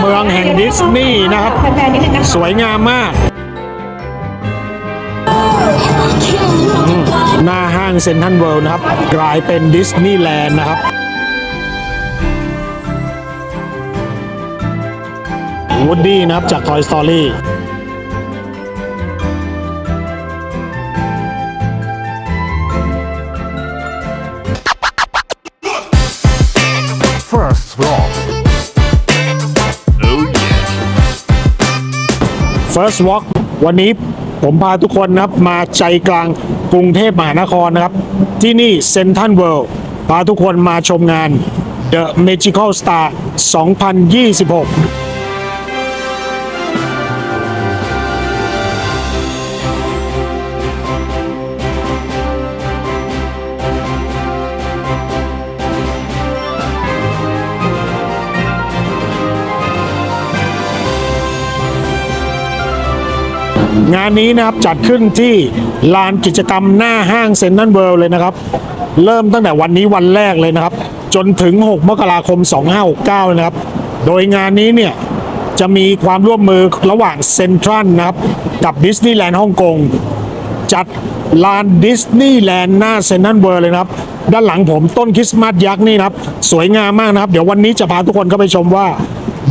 เมืองแห่งดิสนีย์นะครับแฟนๆนิดนึงนะคะสวยงามมาก หน้าห้างเซ็นทรัลเวิลด์นะครับ กลายเป็นดิสนีย์แลนด์นะครับ วูดดี้นะครับจาก Toy Story First Walk วันนี้ผมพาทุกคนนะครับมาใจกลางกรุงเทพมหานครนะครับ ที่นี่เซนทรัลเวิลด์พาทุกคนมาชมงาน The Magical Star 2026 งานนี้นะครับจัดขึ้นที่ลานกิจกรรมหน้าห้างเซ็นทรัลเวิลด์เลยนะครับ เริ่มตั้งแต่วันนี้วันแรกเลยนะครับ จนถึง 6 มกราคม 2569 นะครับ โดยงานนี้เนี่ยจะมีความร่วมมือระหว่างเซ็นทรัลนะครับ กับดิสนีย์แลนด์ฮ่องกงจัดลานดิสนีย์แลนด์หน้าเซนทรัลเวิร์เลยนะครับ ด้านหลังผมต้นคริสต์มาสยักษ์นี่นะครับ สวยงามมากนะครับ เดี๋ยววันนี้จะพาทุกคนเข้าไปชมว่า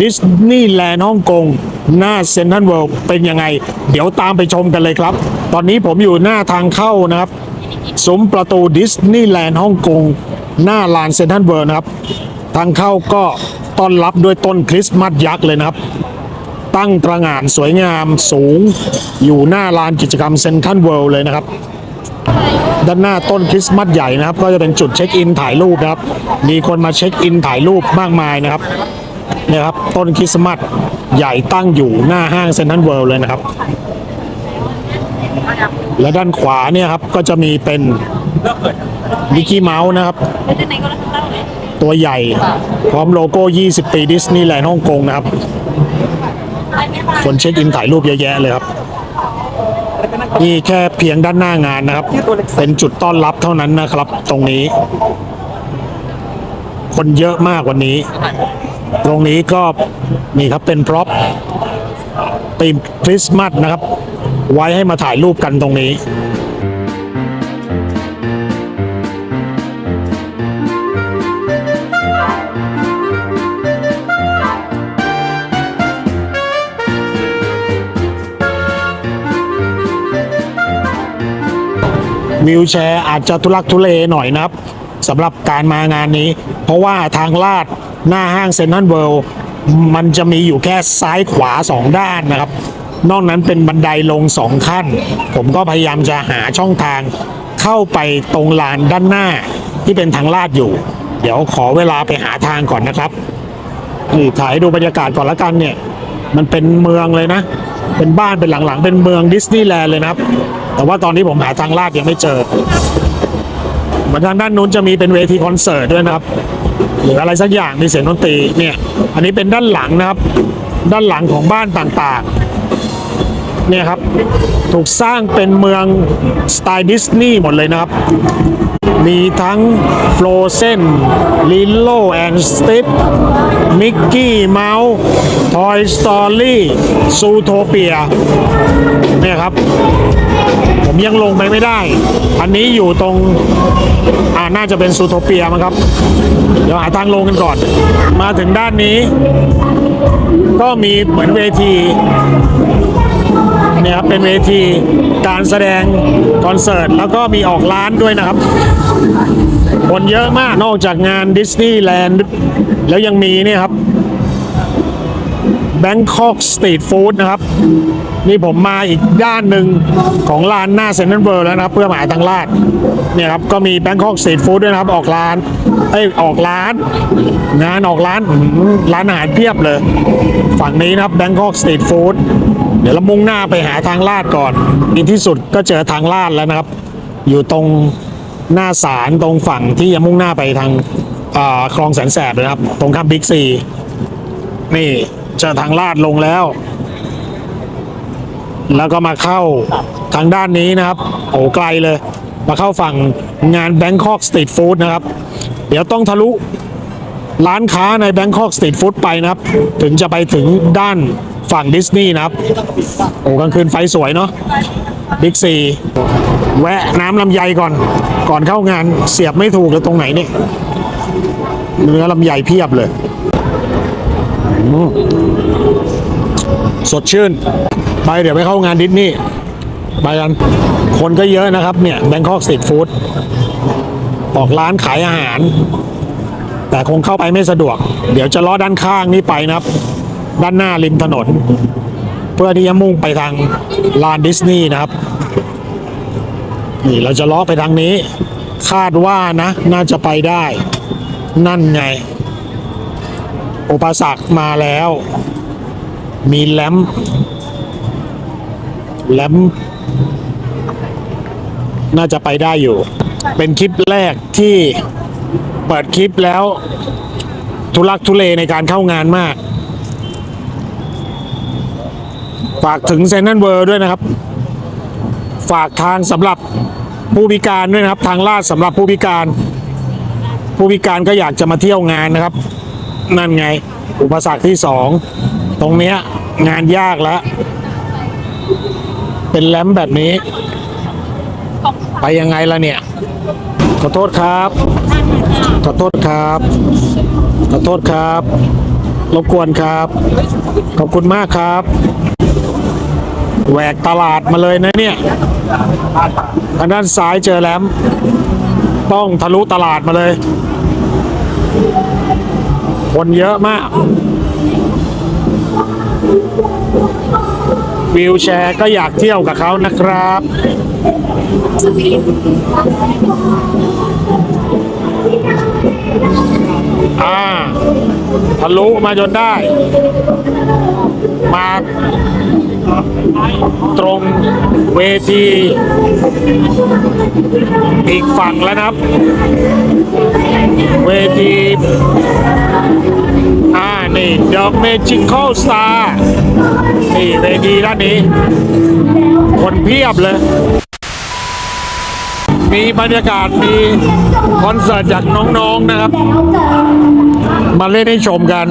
ดิสนีย์แลนด์ฮ่องกงหน้าเซนทรัลเวิร์เป็นยังไง เดี๋ยวตามไปชมกันเลยครับ ตอนนี้ผมอยู่หน้าทางเข้านะครับซุ้มประตูดิสนีย์แลนด์ฮ่องกงหน้าลานเซนทรัลเวิร์นะครับ ทางเข้าก็ต้อนรับด้วยต้นคริสต์มาสยักษ์เลยนะครับ ตั้งตระหง่านสวยงามสูงอยู่หน้าลานกิจกรรมเซ็นทรัลเวิลด์เลยนะครับด้านหน้าต้นคริสต์มาสใหญ่นะครับ ก็จะเป็นจุดเช็คอินถ่ายรูปนะครับ มีคนมาเช็คอินถ่ายรูปมากมายนะครับ เนี่ยครับ ต้นคริสต์มาสใหญ่ตั้งอยู่หน้าห้างเซนทรัลเวิลด์เลยนะครับ และด้านขวาเนี่ยครับก็จะมีเป็นมิกกี้เมาส์นะครับ ตัวใหญ่ พร้อมโลโก้ 20 ปีดิสนีย์แลนด์ฮ่องกงนะครับ คนเช็คอินถ่ายรูปเยอะแยะเลยครับ นี่แค่เพียงด้านหน้างานนะครับ เป็นจุดต้อนรับเท่านั้นนะครับ ตรงนี้ คนเยอะมากวันนี้ ตรงนี้ก็นี่ครับเป็นพร็อพตีมคริสต์มาสนะครับ ไว้ให้มาถ่ายรูปกันตรงนี้วิวแชร์อาจจะทุลักทุเลหน่อยนะครับสำหรับการมางานนี้ เพราะว่าทางลาด หน้าห้างเซ็นทรัลเวิลด์มันจะมีอยู่แค่ซ้ายขวาสองด้านนะครับ นอกนั้นเป็นบันไดลงสองขั้น ผมก็พยายามจะหาช่องทางเข้าไปตรงลานด้านหน้าที่เป็นทางลาดอยู่ เดี๋ยวขอเวลาไปหาทางก่อนนะครับนี่ถ่ายดูบรรยากาศก่อนละกันเนี่ย มันเป็นเมืองเลยนะ เป็นบ้านเป็นหลังๆ เป็นเมืองดิสนีย์แลนด์เลยนะครับ แต่ว่าตอนนี้ผมหาทางลาดยังไม่เจอเหมือนทางด้านนู้นจะมีเป็นเวทีคอนเสิร์ตด้วยนะครับ หรืออะไรสักอย่างมีเสียงดนตรีเนี่ย อันนี้เป็นด้านหลังนะครับ ด้านหลังของบ้านต่างๆ เนี่ยครับ ถูกสร้างเป็นเมืองสไตล์ดิสนีย์หมดเลยนะครับ มีทั้ง Frozen Lilo and Stitch Mickey Mouse Toy Story Zootopia เนี่ยครับ ผมยังลงไปไม่ได้ อันนี้อยู่ตรง อ่าน่าจะเป็นซูโทเปียมั้งครับ เดี๋ยวหาทางลงกันก่อน มาถึงด้านนี้ ก็มีเหมือนเวที นี่ยครับเป็นเวทีการแสดงคอนเสิร์ตแล้วก็มีออกร้านด้วยนะครับ คนเยอะมากนอกจากงานดิสนีย์แลนด์แล้วยังมีเนี่ยครับ Bangkok Street Food นะครับ นี่ผมมาอีกด้านหนึ่งของร้านหน้าเซ็นทรัลเวิลด์แล้วนะครับ เพื่อมาหาทางลาดเนี่ยครับก็มี Bangkok Street Food ด้วยนะครับ ออกร้านเอ้ยออกร้านงานออกร้านร้านอาหารเพียบเลย ฝั่งนี้นะครับ Bangkok Street Food เดี๋ยวเรามุ่งหน้าไปหาทางลาดก่อนในที่สุดก็เจอทางลาดแล้วนะครับ อยู่ตรงหน้าศาลตรงฝั่งที่จะมุ่งหน้าไปทางคลองแสนแสบนะครับ ตรงข้ามบิ๊กซีนี่ จอทางลาดลงแล้ว แล้วก็มาเข้าทางด้านนี้นะครับโอ้ไกลเลย มาเข้าฝั่งงาน Bangkok Street Food นะครับ เดี๋ยวต้องทะลุร้านค้าในแบงคอกสตรีทฟู้ดไปนะครับ ถึงจะไปถึงด้านฝั่งดิสนีย์นะครับ โอ้กลางคืนไฟสวยเนาะบิ๊กซีแวะน้ำลำไยก่อน ก่อนเข้างานเสียบไม่ถูกเลยตรงไหนเนี่ยเนื้อลำไยเพียบเลย สดชื่น ไปเดี๋ยวไปเข้างานดิสนีย์ไปกัน คนก็เยอะนะครับเนี่ยแบงคอกสตรีทฟู้ดออกร้านขายอาหาร แต่คงเข้าไปไม่สะดวก เดี๋ยวจะล้อด้านข้างนี้ไปนะครับ ด้านหน้าริมถนน เพื่อที่จะมุ่งไปทางลานดิสนีย์นะครับ นี่เราจะล้อไปทางนี้ คาดว่านะ น่าจะไปได้ นั่นไง อุปสรรคมาแล้ว มีแลมแลมน่าจะไปได้อยู่ เป็นคลิปแรกที่เปิดคลิปแล้ว ทุลักทุเลในการเข้างานมาก ฝากถึงเซนนันเวอร์ด้วยนะครับ ฝากทางสำหรับผู้พิการด้วยนะครับ ทางลาดสำหรับผู้พิการ ผู้พิการก็อยากจะมาเที่ยวงานนะครับ นั่นไง อุปสรรคที่สองตรงเนี้ยงานยากแล้ว เป็นแลมแบบนี้ ไปยังไงล่ะเนี่ย ขอโทษครับ ขอโทษครับ ขอโทษครับรบกวนครับ ขอบคุณมากครับแหวกตลาดมาเลยนะเนี่ย ทางด้านซ้ายเจอแลมต้องทะลุตลาดมาเลย คนเยอะมาก วิวแชร์ก็อยากเที่ยวกับเขานะครับ อ่าทะลุมาจนได้ มาตรงเวที อีกฝั่งแล้วนะครับ เวที อ่า นี่ The Magical Star นี่เวทีด้านนี้ คนเพียบเลย มีบรรยากาศมีคอนเสิร์ตจากน้องๆนะครับ มาเล่นให้ชมกัน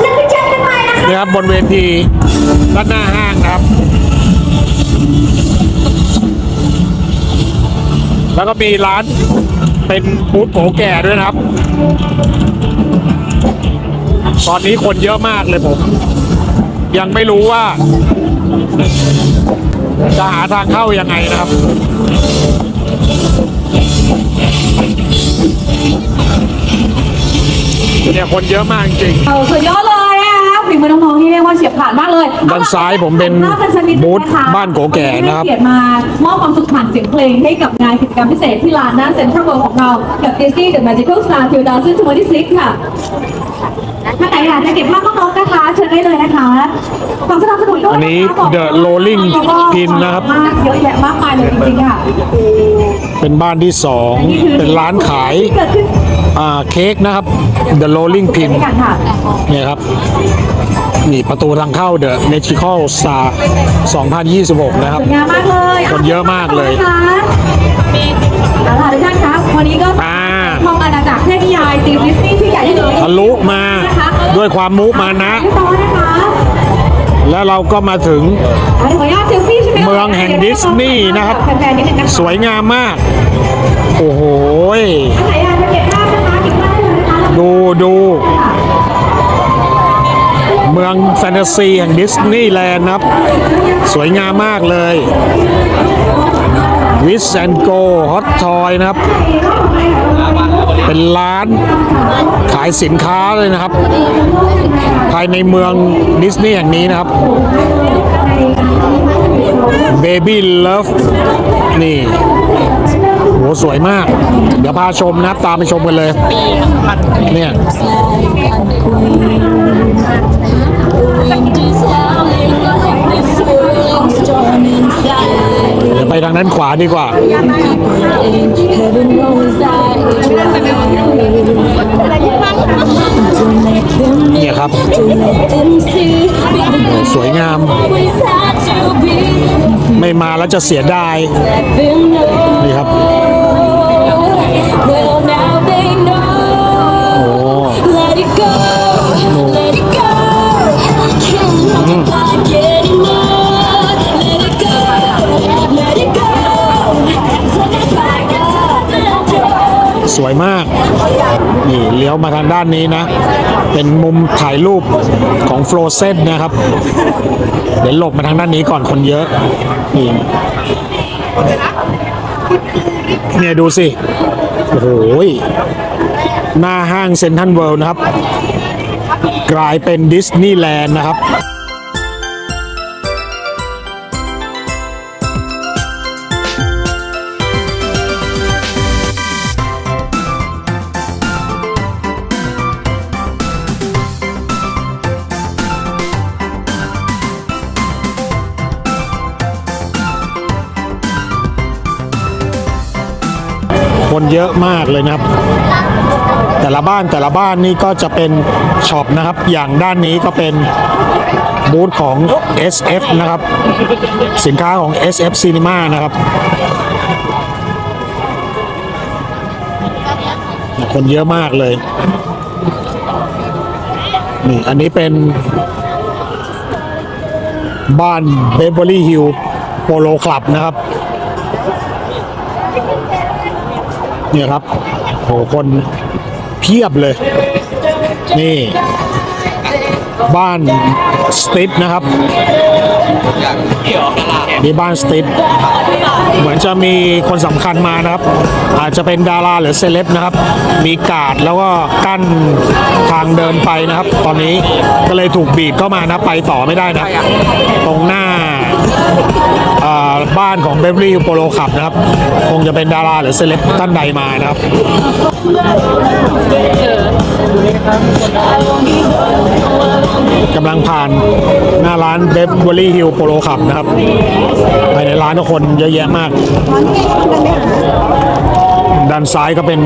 แล้วก็เจอกันใหม่นะคะนะครับบนเวทีด้านหน้าห้างนะครับ แล้วก็มีร้านเป็นบูธโผแก่ด้วยนะครับ ตอนนี้คนเยอะมากเลยผม ยังไม่รู้ว่า จะหาทางเข้ายังไงนะครับ เนี่ยคนเยอะมากจริง เอาสุดยอดเลย ฝีมือน้องๆนี่เรียกว่าเฉียบขาดมากเลยด้านซ้ายผมเป็นภาพกันสักนิดนึงะคะบูธบ้านโกแก่นะครับได้เกียรติมามอบความสุขผ่านเสียงเพลงให้กับงานกิจกรรมพิเศษที่ลานหน้าเซ็นทรัลเวิลด์ของเรา กับ Disney The Magical Star 2026 ค่ะ ถ้าไหนอยากจะเก็บภาพน้องๆนะคะ เชิญได้เลยนะคะขอสนับสนุนด้วยอันนี้ะคะ The Rolling Pin นะครับมากเยอะแยะมากมายเลยจริงๆค่ะ เป็นบ้านที่สอง เป็นร้านขายที่เกิดขึ้น อ่าเค้กนะครับ The Rolling ด้ Pin วยกันค่ะเนี่ยครับ นี่ประตูทางเข้า The Magical Star 2026 นะครับสวยงามมากเลยคนเยอะมากเลยเอาล่ะทุกท่านครับวันนี้ก็อ่าท่องอาณาจักรเทพนิยายตีมดิสนีย์ที่ใหญ่ที่สุดทะลุมาด้วยความมุมานะเรียบร้อยนะคะแล้วเราก็มาถึงอะเดี๋ยวขออนุญาตเซลฟี่ใช่ไหมเมืองแห่งดิสนีย์นะครับแฟนๆนิดนึงนะคะสวยงามมาก โอ้โห ดูดู เมืองแฟนตาซีแห่งดิสนีย์แลนด์นะครับ สวยงามมากเลยวิสแอนโกฮอตทอยนะครับ เป็นร้านขายสินค้าเลยนะครับ ภายในเมืองดิสนีย์แห่งนี้นะครับ Baby Love นี่ หสวยมาก เดี๋ยวพาชมนะตามไปชมกันเลยเนี่ยเดี๋ยวไปทางนั้นขวาดีกว่า นี่ครับ สวยงาม ไม่มาแล้วจะเสียดาย นี่ครับสวยมาก นี่เลี้ยวมาทางด้านนี้นะ เป็นมุมถ่ายรูปของโฟลเซนนะครับ เดี๋ยวหลบมาทางด้านนี้ก่อนคนเยอะนี่เนี่ยดูสิ โอ้โหยหน้าห้างเซ็นทรัลเวิลด์นะครับ กลายเป็นดิสนีย์แลนด์นะครับ คนเยอะมากเลยนะครับ แต่ละบ้านแต่ละบ้านนี่ก็จะเป็นช็อปนะครับ อย่างด้านนี้ก็เป็นบูธของ SF นะครับ สินค้าของ SF Cinema นะครับ คนเยอะมากเลย นี่ อันนี้เป็นบ้านเบเ v อรี่ฮิลโปโลคลับนะครับ เนี่ยครับโหคนเพียบเลย นี่ บ้านสติทนะครับนี่บ้านสติทเหมือนจะมีคนสำคัญมานะครับ อาจจะเป็นดาราหรือเซเลบนะครับ มีกาดแล้วก็กั้นทางเดินไปนะครับ ตอนนี้ก็เลยถูกบีบเข้ามานะไปต่อไม่ได้นะ ตรงหน้า บ้านของเบเ v อรี่โปโลขับนะครับ คงจะเป็นดาราหรือเซเลบท่านใดมานะครับกำลังผ่านหน้าร้านเบเ v อรี่ฮิลโปโลขับนะครับภายในร้านก็คนเยอะแยะมาก ด้านซ้ายก็เป็น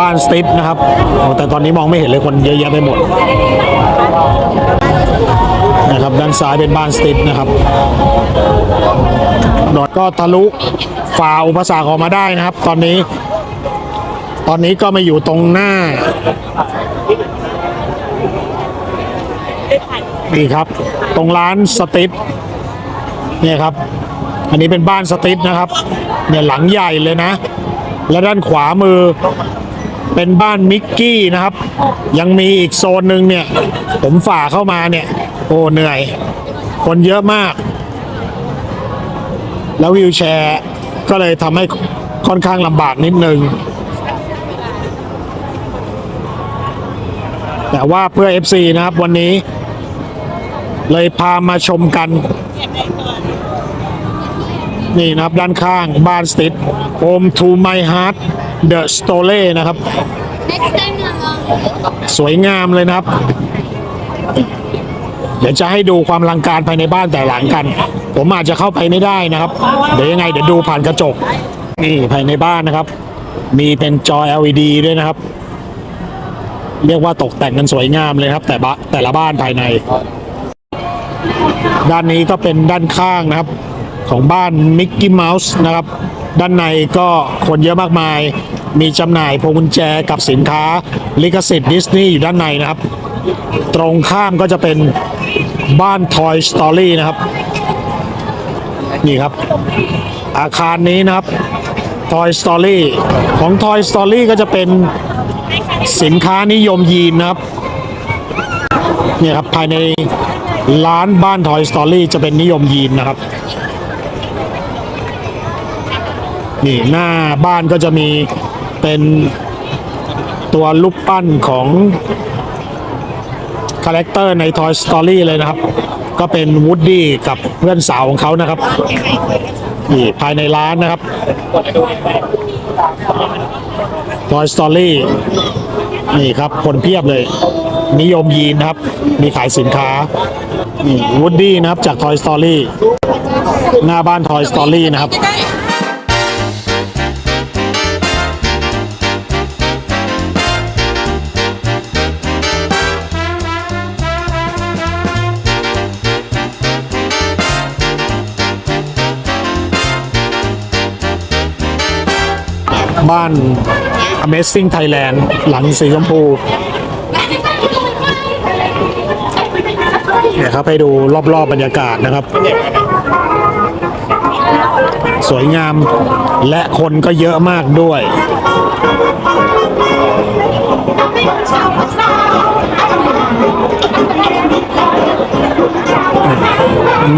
บ้านสติปนะครับ แต่ตอนนี้มองไม่เห็นเลยคนเยอะแยะไปหมด นะครับด้านซ้ายเป็นบ้านสติปนะครับ ดอดก็ทะลุฝ่าอุปสรรคออกมาได้นะครับ ตอนนี้ ตอนนี้ก็มาอยู่ตรงหน้านี่ครับ ตรงร้านสติปเนี่ยครับ อันนี้เป็นบ้านสติปนะครับ เนี่ยหลังใหญ่เลยนะ และด้านขวามือเป็นบ้านมิกกี้นะครับ ยังมีอีกโซนหนึ่งเนี่ย ผมฝ่าเข้ามาเนี่ย โอ้เหนื่อย คนเยอะมาก แล้ววิวแชร์ ก็เลยทำให้ค่อนข้างลำบากนิดนึง แต่ว่าเพื่อ FC นะครับวันนี้ เลยพามาชมกัน นี่นะครับด้านข้างบ้านสติ Home to my heart the story นะครับ Next time lang ang สวยงามเลยนะครับ เดี๋ยวจะให้ดูความลังการภายในบ้านแต่หลังกัน ผมอาจจะเข้าไปไม่ได้นะครับ เดี๋ยวยังไงเดี๋ยวดูผ่านกระจก นี่ภายในบ้านนะครับ มีเป็นจอ LED ด้วยนะครับ เรียกว่าตกแต่งกันสวยงามเลยครับ แต่บะแต่ละบ้านภายใน ด้านนี้ก็เป็นด้านข้างนะครับ ของบ้านมิกกี้เมาส์นะครับ ด้านในก็คนเยอะมากมาย มีจำหน่ายพวงกุญแจกับสินค้าลิขสิทธิ์ดิสนีย์อยู่ด้านในนะครับ ตรงข้ามก็จะเป็น บ้าน Toy Story นะครับ นี่ครับ อาคารนี้นะครับ Toy Story ของ Toy Story ก็จะเป็นสินค้านิยมยีนนะครับเนี่ยครับภายในร้านบ้าน Toy Story จะเป็นนิยมยีนนะครับ นี่หน้าบ้านก็จะมีเป็นตัวรูปปั้นของ คาแรคเตอร์ใน Toy Story เลยนะครับ ก็เป็นวูดดี้กับเพื่อนสาวของเขานะครับนี่ภายในร้านนะครับ Toy Story นี่ครับคนเพียบเลย นิยมยีนนะครับ มีขายสินค้านี่วูดดี้นะครับจาก Toy Story หน้าบ้าน Toy Story นะครับ บ้าน Amazing Thailand หลังสีชมพูเนี่ยครับให้ดูรอบๆบรรยากาศนะครับ สวยงามและคนก็เยอะมากด้วย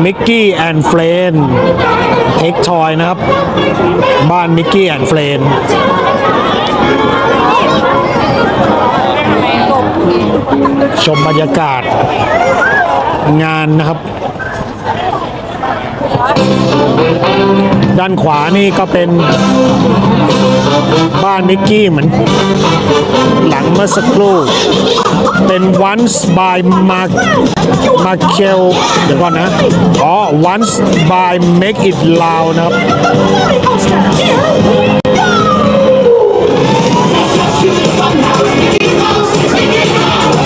มิกกี้แอนด์เฟรนเทคทอยนะครับ บ้านมิกกี้แอนด์เฟรนชมบรรยากาศงานนะครับ ด้านขวานี่ก็เป็นบ้านมิกกี้เหมือนหลังเมื่อสักครู่ เป็น once by Mark m a r k e l เดี๋ยวก่อนนะ อ๋อ once by make it loud นะครับ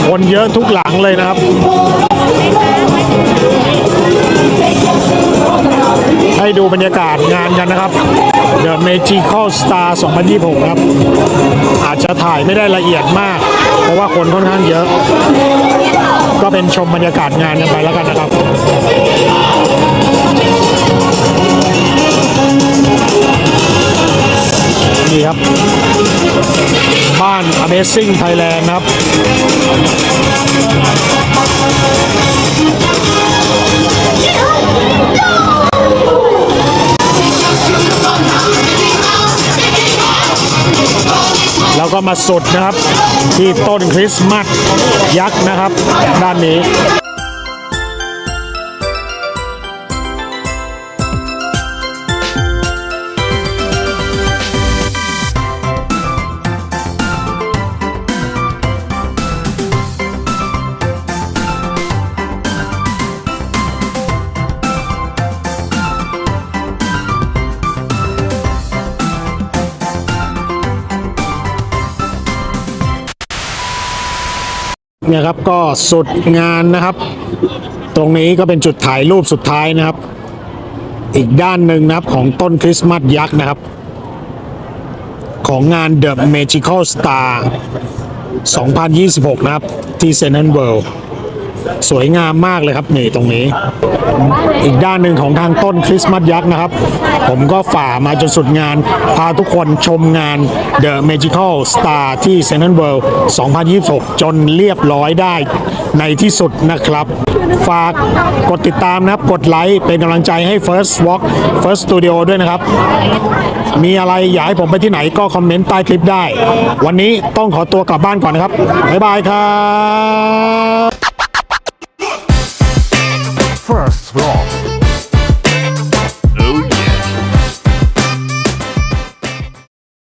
คนเยอะทุกหลังเลยนะครับ ให้ดูบรรยากาศงานกันนะครับ The Magical Star 2026นะครับ อาจจะถ่ายไม่ได้ละเอียดมาก เพราะว่าคนค่อนข้างเยอะ ก็เป็นชมบรรยากาศงานกันไปแล้วกันนะครับนี่ครับ บ้าน Amazing Thailand ครับ แล้วก็มาสุดนะครับ ที่ต้นคริสต์มาสยักษ์นะครับ ด้านนี้ เนี่ยครับก็สุดงานนะครับ ตรงนี้ก็เป็นจุดถ่ายรูปสุดท้ายนะครับ อีกด้านหนึ่งนะครับของต้นคริสต์มาสยักษ์นะครับ ของงาน The Magical Star 2026 นะครับ ที่เซนต์เวิลด์ สวยงามมากเลยครับนี่ตรงนี้ อีกด้านหนึ่งของทางต้นคริสต์มาสยักษ์นะครับ ผมก็ฝ่ามาจนสุดงาน พาทุกคนชมงาน The Magical Star ที่ Central World 2026 จนเรียบร้อยได้ในที่สุดนะครับ ฝากกดติดตามนะครับ กดไลค์เป็นกำลังใจให้ First Walk First Studio ด้วยนะครับ มีอะไรอยากให้ผมไปที่ไหนก็คอมเมนต์ใต้คลิปได้ วันนี้ต้องขอตัวกลับบ้านก่อนนะครับ บ๊ายบายครับ First Vlog